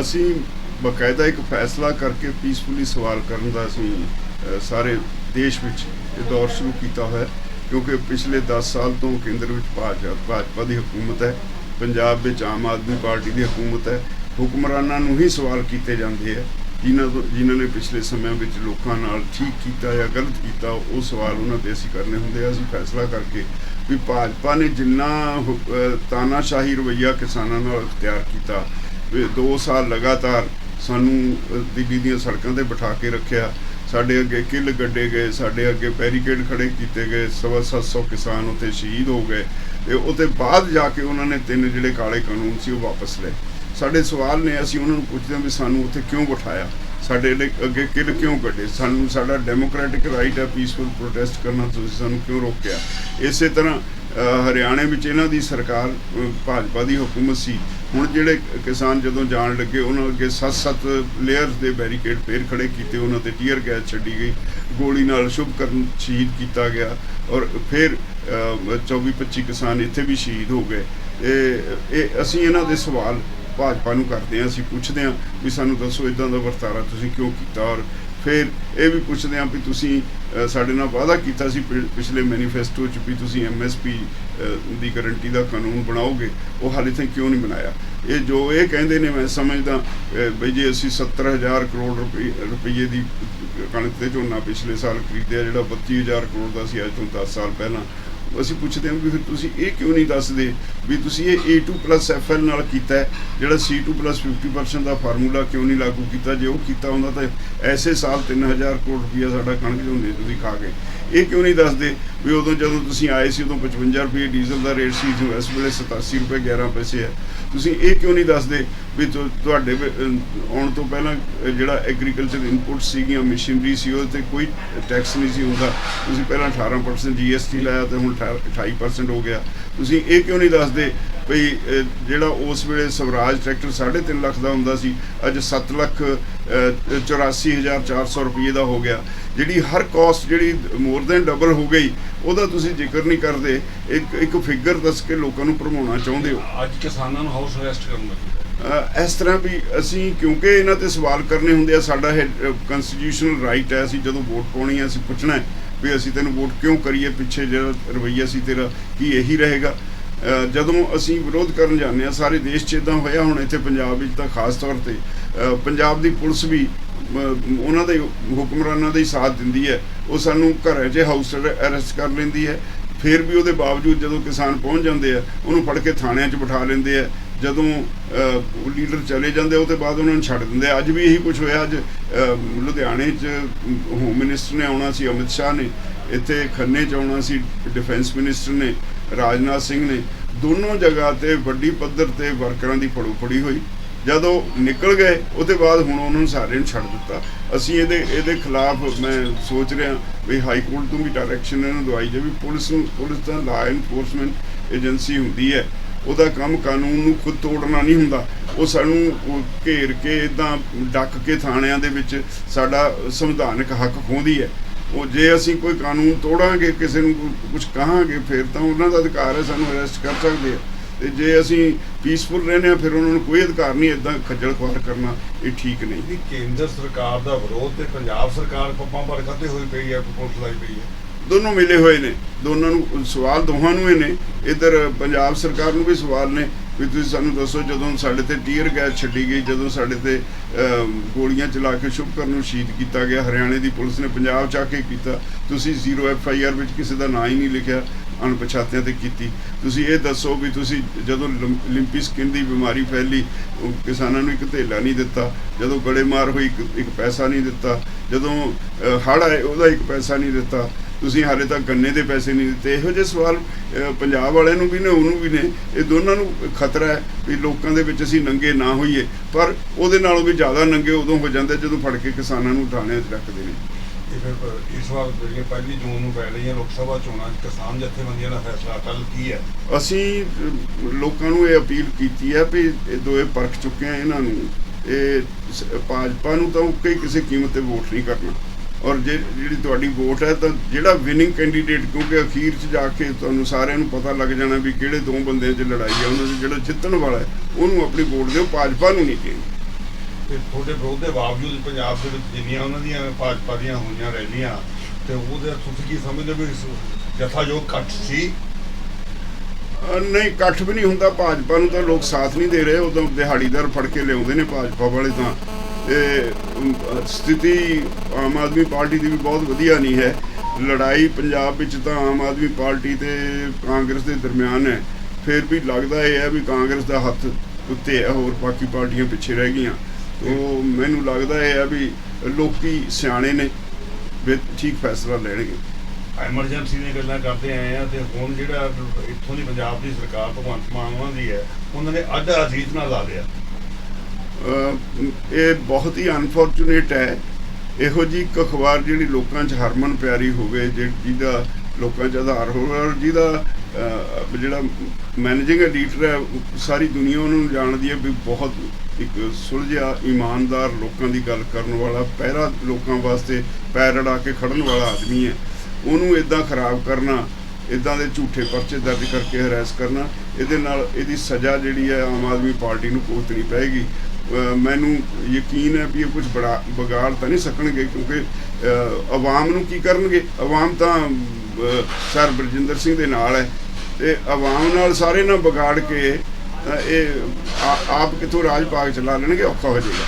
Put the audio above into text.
ਅਸੀਂ ਬਕਾਇਦਾ ਇੱਕ ਫੈਸਲਾ ਕਰਕੇ ਪੀਸਫੁਲੀ ਸਵਾਲ ਕਰਨ ਦਾ ਅਸੀਂ ਸਾਰੇ ਦੇਸ਼ ਵਿੱਚ ਇਹ ਦੌਰ ਸ਼ੁਰੂ ਕੀਤਾ ਹੋਇਆ ਕਿਉਂਕਿ ਪਿਛਲੇ 10 ਸਾਲ ਤੋਂ ਕੇਂਦਰ ਵਿੱਚ ਭਾਜਪਾ ਭਾਜਪਾ ਦੀ ਹਕੂਮਤ ਹੈ, ਪੰਜਾਬ ਵਿੱਚ ਆਮ ਆਦਮੀ ਪਾਰਟੀ ਦੀ ਹਕੂਮਤ ਹੈ। ਹੁਕਮਰਾਨਾਂ ਨੂੰ ਹੀ ਸਵਾਲ ਕੀਤੇ ਜਾਂਦੇ ਆ ਜਿਨ੍ਹਾਂ ਤੋਂ, ਜਿਨ੍ਹਾਂ ਨੇ ਪਿਛਲੇ ਸਮਿਆਂ ਵਿੱਚ ਲੋਕਾਂ ਨਾਲ ਠੀਕ ਕੀਤਾ ਜਾਂ ਗਲਤ ਕੀਤਾ, ਉਹ ਸਵਾਲ ਉਹਨਾਂ ਤੇ ਅਸੀਂ ਕਰਨੇ ਹੁੰਦੇ ਆ ਅਸੀਂ ਫੈਸਲਾ ਕਰਕੇ ਵੀ ਭਾਜਪਾ ਨੇ ਜਿੰਨਾ ਹੁ- ਤਾਨਾਸ਼ਾਹੀ ਰਵਈਆ ਕਿਸਾਨਾਂ ਨਾਲ ਅਖਤਿਆਰ ਕੀਤਾ ਵੀ 2 ਸਾਲ ਲਗਾਤਾਰ ਸਾਨੂੰ ਦਿੱਲੀ ਦੀਆਂ ਸੜਕਾਂ ਤੇ ਬਿਠਾ ਕੇ ਰੱਖਿਆ। ਸਾਡੇ ਅੱਗੇ ਕਿੱਲ ਗੱਡੇ ਗਏ, ਸਾਡੇ ਅੱਗੇ ਬੈਰੀਕੇਡ ਖੜੇ ਕੀਤੇ ਗਏ, ਸਵਾ ਸੱਤ ਸੌ ਕਿਸਾਨ ਉੱਥੇ ਸ਼ਹੀਦ ਹੋ ਗਏ। ਤੇ ਉਹਦੇ ਬਾਅਦ ਜਾ ਕੇ ਉਹਨਾਂ ਨੇ ਤਿੰਨ ਜਿਹੜੇ ਕਾਲੇ ਕਾਨੂੰਨ ਸੀ, ਉਹ ਵਾਪਸ ਲਏ। ਸਾਡੇ ਸਵਾਲ ਨੇ, ਅਸੀਂ ਉਹਨਾਂ ਨੂੰ ਪੁੱਛਦੇ ਹਾਂ ਵੀ ਸਾਨੂੰ ਉੱਥੇ ਕਿਉਂ ਬਿਠਾਇਆ? ਸਾਡੇ ਲਈ ਅੱਗੇ ਕਿੱਲ ਕਿਉਂ ਕੱਢੇ? ਸਾਨੂੰ, ਸਾਡਾ ਡੈਮੋਕ੍ਰੈਟਿਕ ਰਾਈਟ ਹੈ, ਪੀਸਫੁਲ ਪ੍ਰੋਟੈਸਟ ਕਰਨਾ, ਤੁਸੀਂ ਸਾਨੂੰ ਕਿਉਂ ਰੋਕਿਆ? ਇਸੇ ਤਰ੍ਹਾਂ ਹਰਿਆਣੇ ਵਿੱਚ ਇਹਨਾਂ ਦੀ ਸਰਕਾਰ ਭਾਜਪਾ ਦੀ ਹਕੂਮਤ ਸੀ। ਹੁਣ ਜਿਹੜੇ ਕਿਸਾਨ ਜਦੋਂ ਜਾਣ ਲੱਗੇ, ਉਹਨਾਂ ਅੱਗੇ 7-7 ਲੇਅਰਸ ਦੇ ਬੈਰੀਕੇਡ ਫੇਰ ਖੜੇ ਕੀਤੇ। ਉਹਨਾਂ ਤੇ ਟੀਅਰ ਗੈਸ ਛੱਡੀ ਗਈ। ਗੋਲੀ ਨਾਲ ਸ਼ੁਭਕਰਨ ਸ਼ਹੀਦ ਕੀਤਾ ਗਿਆ। ਔਰ ਫਿਰ 24-25 ਕਿਸਾਨ ਇੱਥੇ ਵੀ ਸ਼ਹੀਦ ਹੋ ਗਏ। ਇਹ ਇਹ ਅਸੀਂ ਇਹਨਾਂ ਦੇ ਸਵਾਲ ਭਾਜਪਾ ਨੂੰ ਕਰਦੇ ਹਾਂ। ਅਸੀਂ ਪੁੱਛਦੇ ਹਾਂ ਵੀ ਸਾਨੂੰ ਦੱਸੋ ਇਦਾਂ ਦਾ ਵਰਤਾਰਾ ਤੁਸੀਂ ਕਿਉਂ ਕੀਤਾ? ਔਰ ਫਿਰ ਇਹ ਵੀ ਪੁੱਛਦੇ ਹਾਂ ਵੀ ਤੁਸੀਂ ਸਾਡੇ ਨਾਲ ਵਾਅਦਾ ਕੀਤਾ ਸੀ ਪਿਛਲੇ ਮੈਨੀਫੈਸਟੋ 'ਚ ਵੀ ਤੁਸੀਂ ਐਮਐਸਪੀ ਦੀ ਗਾਰੰਟੀ ਦਾ ਕਾਨੂੰਨ ਬਣਾਓਗੇ, ਉਹ ਹਾਲੇ ਤੱਕ ਕਿਉਂ ਨਹੀਂ ਬਣਾਇਆ? ਇਹ ਜੋ ਇਹ ਕਹਿੰਦੇ ਨੇ, ਮੈਂ ਸਮਝਦਾ ਬਈ ਜੇ ਅਸੀਂ 70000 ਕਰੋੜ ਰੁਪਏ ਰੁਪਏ ਦੀ ਕਣਕ ਤੇ ਝੋਨਾ ਪਿਛਲੇ ਸਾਲ ਖਰੀਦਿਆ, ਜਿਹੜਾ 32000 ਕਰੋੜ ਦਾ ਸੀ, ਅੱਜ ਤੋਂ 10 ਸਾਲ ਪਹਿਲਾਂ ਅਸੀਂ ਪੁੱਛਦੇ ਹਾਂ ਵੀ ਫਿਰ ਤੁਸੀਂ ਇਹ ਕਿਉਂ ਨਹੀਂ ਦੱਸਦੇ ਵੀ ਤੁਸੀਂ ਇਹ A2+ FL ਨਾਲ ਕੀਤਾ ਹੈ, ਜਿਹੜਾ C2+ 50% ਦਾ ਫਾਰਮੂਲਾ ਕਿਉਂ ਨਹੀਂ ਲਾਗੂ ਕੀਤਾ? ਜੇ ਉਹ ਕੀਤਾ ਹੁੰਦਾ ਤਾਂ ਐਸੇ ਸਾਲ 3000 ਕਰੋੜ ਰੁਪਈਆ ਸਾਡਾ ਕਣਕ ਝੋਨੇ ਤੁਸੀਂ ਖਾ ਗਏ। ਇਹ ਕਿਉਂ ਨਹੀਂ ਦੱਸਦੇ ਵੀ ਉਦੋਂ ਜਦੋਂ ਤੁਸੀਂ ਆਏ ਸੀ, ਉਦੋਂ 55 ਰੁਪਏ ਡੀਜ਼ਲ ਦਾ ਰੇਟ ਸੀ ਜੋ ਇਸ ਵੇਲੇ 87 ਰੁਪਏ 11 ਪੈਸੇ ਹੈ। ਤੁਸੀਂ ਇਹ ਕਿਉਂ ਨਹੀਂ ਦੱਸਦੇ ਵੀ ਤੁਹਾਡੇ ਆਉਣ ਤੋਂ ਪਹਿਲਾਂ ਜਿਹੜਾ ਐਗਰੀਕਲਚਰ ਇਨਪੁਟ ਸੀਗੀਆਂ ਮਸ਼ੀਨਰੀ ਸੀ, ਉਹਦੇ ਤੇ ਕੋਈ ਟੈਕਸ ਨਹੀਂ ਸੀ ਹੁੰਦਾ। ਤੁਸੀਂ ਪਹਿਲਾਂ 18% GST ਲਾਇਆ ਤੇ ਹੁਣ 28% ਹੋ ਗਿਆ। ਤੁਸੀਂ ਇਹ ਕਿਉਂ ਨਹੀਂ ਦੱਸਦੇ ਵੀ ਅਹ, ਜਿਹੜਾ ਉਸ ਵੇਲੇ ਸਵਰਾਜ ਟਰੈਕਟਰ 3.5 ਲੱਖ ਦਾ ਹੁੰਦਾ ਸੀ ਅੱਜ 7 ਲੱਖ ਅਹ, 84400 ਰੁਪਏ ਦਾ ਹੋ ਗਿਆ। ਜਿਹੜੀ ਹਰ ਕਾਸਟ ਜਿਹੜੀ ਮੋਰ ਦੈਨ ਡਬਲ ਹੋ ਗਈ ਉਹਦਾ ਤੁਸੀਂ ਜ਼ਿਕਰ ਨਹੀਂ ਕਰਦੇ। ਇੱਕ ਇੱਕ ਫਿਗਰ ਦੱਸ ਕੇ ਲੋਕਾਂ ਨੂੰ ਭਰਮਾਉਣਾ ਚਾਹੁੰਦੇ ਹੋ। ਅੱਜ ਕਿਸਾਨਾਂ ਨੂੰ ਹਾਊਸ ਅਰੈਸਟ ਕਰਨ ਲੱਗੇ। ਅਹ ਇਸ ਤਰ੍ਹਾਂ ਵੀ ਅਸੀਂ ਕਿਉਂਕਿ ਇਹਨਾਂ ਤੇ ਸਵਾਲ ਕਰਨੇ ਹੁੰਦੇ ਆ ਸਾਡਾ ਇਹ ਕਨਸਟੀਟਿਊਸ਼ਨਲ ਰਾਈਟ ਹੈ ਅਸੀਂ ਜਦੋਂ ਵੋਟ ਪਾਉਣੀ ਹੈ ਅਸੀਂ ਪੁੱਛਣਾ ਹੈ। ਵੀ ਅਸੀਂ ਤੈਨੂੰ ਵੋਟ ਕਿਉਂ ਕਰੀਏ? ਪਿੱਛੇ ਜਿਹੜਾ ਰਵਈਆ ਸੀ ਤੇਰਾ ਕੀ ਇਹੀ ਰਹੇਗਾ? ਜਦੋਂ ਅਸੀਂ ਵਿਰੋਧ ਕਰਨ ਜਾਂਦੇ ਆ ਸਾਰੇ ਦੇਸ਼ 'ਚ ਇਦਾਂ ਹੋਇਆ ਹੁਣ ਇੱਥੇ ਪੰਜਾਬ ਵਿੱਚ ਤਾਂ ਖਾਸ ਤੌਰ ਤੇ ਪੰਜਾਬ ਦੀ ਪੁਲਿਸ ਵੀ ਉਹਨਾਂ ਦੇ ਹੁਕਮਰਾਨਾਂ ਦਾ ਹੀ ਸਾਥ ਦਿੰਦੀ ਹੈ। ਉਹ ਸਾਨੂੰ ਘਰਾਂ 'ਚ ਹਾਊਸ ਅਰੈਸਟ ਕਰ ਲੈਂਦੀ ਹੈ। ਫਿਰ ਵੀ ਉਹਦੇ ਬਾਵਜੂਦ ਜਦੋਂ ਕਿਸਾਨ ਪਹੁੰਚ ਜਾਂਦੇ ਆ, ਉਹਨੂੰ ਫੜ ਕੇ ਥਾਣਿਆਂ 'ਚ ਬਿਠਾ ਲੈਂਦੇ ਆ। ਜਦੋਂ ਲੀਡਰ ਚਲੇ ਜਾਂਦੇ ਉਹ ਤੋਂ ਬਾਅਦ ਉਹਨਾਂ ਨੂੰ ਛੱਡ ਦਿੰਦੇ। ਅੱਜ ਵੀ ਇਹੀ ਕੁਝ ਹੋਇਆ। ਅੱਜ ਲੁਧਿਆਣੇ 'ਚ ਹੋਮ ਮਿਨਿਸਟਰ ਨੇ ਆਉਣਾ ਸੀ, ਅਮਿਤ ਸ਼ਾਹ ਨੇ। ਇੱਥੇ ਖੰਨੇ 'ਚ ਆਉਣਾ ਸੀ ਡਿਫੈਂਸ ਮਿਨਿਸਟਰ ਨੇ, ਰਾਜਨਾਥ ਸਿੰਘ ਨੇ। ਦੋਨੋਂ ਜਗ੍ਹਾ ਤੇ ਵੱਡੀ ਪੱਧਰ ਤੇ ਵਰਕਰਾਂ ਦੀ ਫੜੋ ਫੜੀ ਹੋਈ। ਜਦੋਂ ਨਿਕਲ ਗਏ, ਉਹਦੇ ਬਾਅਦ ਹੁਣ ਉਹਨਾਂ ਨੂੰ ਸਾਰਿਆਂ ਨੂੰ ਛੱਡ ਦਿੱਤਾ। ਅਸੀਂ ਇਹਦੇ ਇਹਦੇ ਖਿਲਾਫ ਮੈਂ ਸੋਚ ਰਿਹਾ ਵੀ ਹਾਈ ਕੋਰਟ ਤੋਂ ਵੀ ਡਾਇਰੈਕਸ਼ਨ ਇਹਨੂੰ ਦਵਾਈ ਜਾਵੇ। ਪੁਲਿਸ ਨੂੰ, ਪੁਲਿਸ ਤਾਂ ਲਾ ਐਨਫੋਰਸਮੈਂਟ ਏਜੰਸੀ ਹੁੰਦੀ ਹੈ। ਉਹਦਾ ਕੰਮ ਕਾਨੂੰਨ ਨੂੰ ਖੁਦ ਤੋੜਨਾ ਨਹੀਂ ਹੁੰਦਾ। ਉਹ ਸਾਨੂੰ ਘੇਰ ਕੇ ਇਦਾਂ ਡੱਕ ਕੇ ਥਾਣਿਆਂ ਦੇ ਵਿੱਚ ਸਾਡਾ ਸੰਵਿਧਾਨਕ ਹੱਕ ਖੋਹਦੀ ਹੈ। ਉਹ ਜੇ ਅਸੀਂ ਕੋਈ ਕਾਨੂੰਨ ਤੋੜਾਂਗੇ, ਕਿਸੇ ਨੂੰ ਕੁਝ ਕਹਾਂਗੇ, ਫਿਰ ਤਾਂ ਉਹਨਾਂ ਦਾ ਅਧਿਕਾਰ ਹੈ, ਸਾਨੂੰ ਅਰੈਸਟ ਕਰ ਸਕਦੇ ਆ। ਤੇ ਜੇ ਅਸੀਂ ਪੀਸਫੁਲ ਰਹਿੰਦੇ ਆ ਫਿਰ ਉਹਨਾਂ ਨੂੰ ਕੋਈ ਅਧਿਕਾਰ ਨਹੀਂ ਇਦਾਂ ਖੱਜਲ ਖੁਆਰ ਕਰਨਾ, ਇਹ ਠੀਕ ਨਹੀਂ। ਕੇਂਦਰ ਸਰਕਾਰ ਦਾ ਵਿਰੋਧ ਤੇ ਪੰਜਾਬ ਸਰਕਾਰ ਪੱਪਾਂ ਪਰ ਕੱਤੇ ਹੋਈ ਪਈ ਹੈ, ਪੁਲਿਸ ਲਾਈ ਪਈ ਹੈ। ਦੋਨੋਂ ਮਿਲੇ ਹੋਏ ਨੇ। ਦੋਨਾਂ ਨੂੰ, ਸਵਾਲ ਦੋਹਾਂ ਨੂੰ ਹੀ ਨੇ। ਇਧਰ ਪੰਜਾਬ ਸਰਕਾਰ ਨੂੰ ਵੀ ਸਵਾਲ ਨੇ ਵੀ ਤੁਸੀਂ ਸਾਨੂੰ ਦੱਸੋ, ਜਦੋਂ ਸਾਡੇ ਤੇ ਟੀਅਰ ਗੈਸ ਛੱਡੀ ਗਈ, ਜਦੋਂ ਸਾਡੇ ਤੇ ਗੋਲੀਆਂ ਚਲਾ ਕੇ ਸ਼ੁਭਕਰ ਨੂੰ ਸ਼ਹੀਦ ਕੀਤਾ ਗਿਆ, ਹਰਿਆਣੇ ਦੀ ਪੁਲਿਸ ਨੇ ਪੰਜਾਬ ਚ ਆ ਕੇ ਕੀਤਾ, ਤੁਸੀਂ ਜ਼ੀਰੋ ਐਫ ਆਈ ਆਰ ਵਿੱਚ ਕਿਸੇ ਦਾ ਨਾਂ ਹੀ ਨਹੀਂ ਲਿਖਿਆ, ਅਣਪਛਾਤਿਆਂ ਤੇ ਕੀਤੀ। ਤੁਸੀਂ ਇਹ ਦੱਸੋ ਵੀ ਤੁਸੀਂ ਜਦੋਂ ਲੰ- ਲਿੰਪੀ ਸਕਿਨ ਦੀ ਬਿਮਾਰੀ ਫੈਲੀ ਕਿਸਾਨਾਂ ਨੂੰ ਇੱਕ ਧੇਲਾ ਨਹੀਂ ਦਿੱਤਾ, ਜਦੋਂ ਗੜੇਮਾਰ ਹੋਈ ਇੱਕ- ਇੱਕ ਪੈਸਾ ਨਹੀਂ ਦਿੱਤਾ, ਜਦੋਂ ਹੜ ਆਏ ਉਹਦਾ ਇੱਕ ਪੈਸਾ ਨਹੀਂ ਦਿੱਤਾ ਤੁਸੀਂ ਹਾਲੇ ਤੱਕ ਗੰਨੇ ਦੇ ਪੈਸੇ ਨਹੀਂ ਦਿੱਤੇ। ਇਹੋ ਜਿਹੇ ਸਵਾਲ ਪੰਜਾਬ ਵਾਲਿਆਂ ਨੂੰ ਵੀ ਨੇ ਉਹਨੂੰ ਵੀ ਨੇ। ਇਹ ਦੋਨਾਂ ਨੂੰ ਖਤਰਾ ਹੈ ਵੀ ਲੋਕਾਂ ਦੇ ਵਿੱਚ ਅਸੀਂ ਨੰਗੇ ਨਾ ਹੋਈਏ। ਪਰ ਉਹਦੇ ਨਾਲੋਂ ਵੀ ਜ਼ਿਆਦਾ ਨੰਗੇ ਉਦੋਂ ਹੋ ਜਾਂਦੇ ਜਦੋਂ ਫੜ ਕੇ ਕਿਸਾਨਾਂ ਨੂੰ ਥਾਣਿਆਂ 'ਚ ਰੱਖਦੇ ਨੇ। ਇਹ ਫਿਰ ਇਸ ਵਾਰ ਜਿਹੜੀਆਂ ਪਹਿਲੀ ਜੂਨ ਨੂੰ ਪੈ ਰਹੀਆਂ ਲੋਕ ਸਭਾ ਚੋਣਾਂ 'ਚ ਕਿਸਾਨ ਜਥੇਬੰਦੀਆਂ ਦਾ ਫੈਸਲਾ ਕੱਲ ਕੀ ਹੈ? ਅਸੀਂ ਲੋਕਾਂ ਨੂੰ ਇਹ ਅਪੀਲ ਕੀਤੀ ਹੈ ਵੀ ਇਹ ਦੋਏ ਪਰਖ ਚੁੱਕੇ ਆ ਇਹਨਾਂ ਨੂੰ। ਇਹ ਭਾਜਪਾ ਨੂੰ ਤਾਂ ਹੀ ਕਿਸੇ ਕੀਮਤ ਤੇ ਵੋਟ ਨਹੀਂ ਕਰਨਾ। ਔਰ ਜੇ ਜਿਹੜੀ ਤੁਹਾਡੀ ਵੋਟ ਹੈ ਤਾਂ ਜਿਹੜਾ ਵਿਨਿੰਗ ਕੈਂਡੀਡੇਟ ਕਿਉਂਕਿ ਅਖੀਰ 'ਚ ਜਾ ਕੇ ਤੁਹਾਨੂੰ ਸਾਰਿਆਂ ਨੂੰ ਪਤਾ ਲੱਗ ਜਾਣਾ ਵੀ ਕਿਹੜੇ ਦੋ ਬੰਦਿਆਂ 'ਚ ਲੜਾਈ ਹੈ ਉਹਨਾਂ 'ਚ ਜਿਹੜਾ ਜਿੱਤਣ ਵਾਲਾ ਹੈ ਉਹਨੂੰ ਆਪਣੀ ਵੋਟ ਦਿਓ ਭਾਜਪਾ ਨੂੰ ਨਹੀਂ ਦੇਣੀ। ਤੇ ਤੁਹਾਡੇ ਵਿਰੋਧ ਦੇ ਬਾਵਜੂਦ ਪੰਜਾਬ ਦੇ ਵਿੱਚ ਜਿੰਨੀਆਂ ਉਹਨਾਂ ਦੀਆਂ ਭਾਜਪਾ ਦੀਆਂ ਹੋਈਆਂ ਰੈਲੀਆਂ ਤੇ ਉਹਦੇ ਤੁਸੀਂ ਕੀ ਸਮਝਦੇ ਵੀ ਜਥਾਯੋਗ ਕੱਟ ਸੀ? ਨਹੀਂ ਇਕੱਠ ਵੀ ਨਹੀਂ ਹੁੰਦਾ। ਭਾਜਪਾ ਨੂੰ ਤਾਂ ਲੋਕ ਸਾਥ ਨਹੀਂ ਦੇ ਰਹੇ ਉਦੋਂ ਦਿਹਾੜੀਦਾਰ ਫੜ ਕੇ ਲਿਆਉਂਦੇ ਨੇ ਭਾਜਪਾ ਵਾਲੇ ਤਾਂ। ਤੇ ਸਥਿਤੀ ਆਮ ਆਦਮੀ ਪਾਰਟੀ ਦੀ ਵੀ ਬਹੁਤ ਵਧੀਆ ਨਹੀਂ ਹੈ। ਲੜਾਈ ਪੰਜਾਬ ਵਿੱਚ ਤਾਂ ਆਮ ਆਦਮੀ ਪਾਰਟੀ ਤੇ ਕਾਂਗਰਸ ਦੇ ਦਰਮਿਆਨ ਹੈ। ਫਿਰ ਵੀ ਲੱਗਦਾ ਇਹ ਹੈ ਵੀ ਕਾਂਗਰਸ ਦਾ ਹੱਥ ਉੱਤੇ ਹੈ, ਹੋਰ ਬਾਕੀ ਪਾਰਟੀਆਂ ਪਿੱਛੇ ਰਹਿ ਗਈਆਂ। ਉਹ ਮੈਨੂੰ ਲੱਗਦਾ ਇਹ ਹੈ ਵੀ ਲੋਕੀ ਸਿਆਣੇ ਨੇ, ਵੀ ਠੀਕ ਫੈਸਲਾ ਲੈਣਗੇ। ਐਮਰਜੈਂਸੀ ਦੀਆਂ ਗੱਲਾਂ ਕਰਦੇ ਆਏ ਆ ਤੇ ਹੁਣ ਜਿਹੜਾ ਇੱਥੋਂ ਦੀ ਪੰਜਾਬ ਦੀ ਸਰਕਾਰ ਭਗਵੰਤ ਮਾਨ ਉਹਨਾਂ ਦੀ ਹੈ, ਉਹਨਾਂ ਨੇ ਅੱਧਾ ਅਜੀਤ ਨਾਲ ਲਾ ਲਿਆ। ਇਹ ਬਹੁਤ ਹੀ ਅਨਫੋਰਚੂਨੇਟ ਹੈ। ਇਹੋ ਜੀ ਇੱਕ ਅਖਬਾਰ ਜਿਹੜੀ ਲੋਕਾਂ 'ਚ ਹਰਮਨ ਪਿਆਰੀ ਹੋਵੇ, ਜਿ- ਜਿਹਦਾ ਲੋਕਾਂ 'ਚ ਆਧਾਰ ਹੋਵੇ ਔਰ ਜਿਹਦਾ ਜਿਹੜਾ ਮੈਨੇਜਿੰਗ ਐਡੀਟਰ ਹੈ ਸਾਰੀ ਦੁਨੀਆ ਉਹਨੂੰ ਜਾਣਦੀ ਹੈ ਵੀ ਬਹੁਤ ਇੱਕ ਸੁਲਝਿਆ, ਇਮਾਨਦਾਰ ਲੋਕਾਂ ਦੀ ਗੱਲ ਕਰਨ ਵਾਲਾ, ਪਹਿਰਾ ਲੋਕਾਂ ਵਾਸਤੇ ਪੈਰ ਅੜਾ ਕੇ ਖੜਨ ਵਾਲਾ ਆਦਮੀ ਹੈ। ਉਹਨੂੰ ਇਦਾਂ ਖਰਾਬ ਕਰਨਾ ਇਦਾਂ ਦੇ ਝੂਠੇ ਪਰਚੇ ਦਰਜ ਕਰਕੇ ਹਰੈਸ ਕਰਨਾ, ਇਹਦੇ ਨਾਲ ਇਹਦੀ ਸਜ਼ਾ ਜਿਹੜੀ ਹੈ ਆਮ ਆਦਮੀ ਪਾਰਟੀ ਨੂੰ ਭੁਗਤਣੀ ਪਏਗੀ। ਮੈਨੂੰ ਯਕੀਨ ਹੈ ਵੀ ਇਹ ਕੁਝ ਬੜਾ ਵਿਗਾੜ ਤਾਂ ਨਹੀਂ ਸਕਣਗੇ ਕਿਉਂਕਿ ਆਵਾਮ ਨੂੰ ਕੀ ਕਰਨਗੇ? ਆਵਾਮ ਤਾਂ ਸਰ ਬਰਜਿੰਦਰ ਸਿੰਘ ਦੇ ਨਾਲ ਹੈ ਤੇ ਆਵਾਮ ਨਾਲ ਸਾਰੇ ਨਾਲ ਵਿਗਾੜ ਕੇ ਇਹ ਆਪ ਕਿਥੋਂ ਰਾਜ ਭਾਗ ਚਲਾ ਲੈਣਗੇ, ਔਖਾ ਹੋ ਜਾਏਗਾ।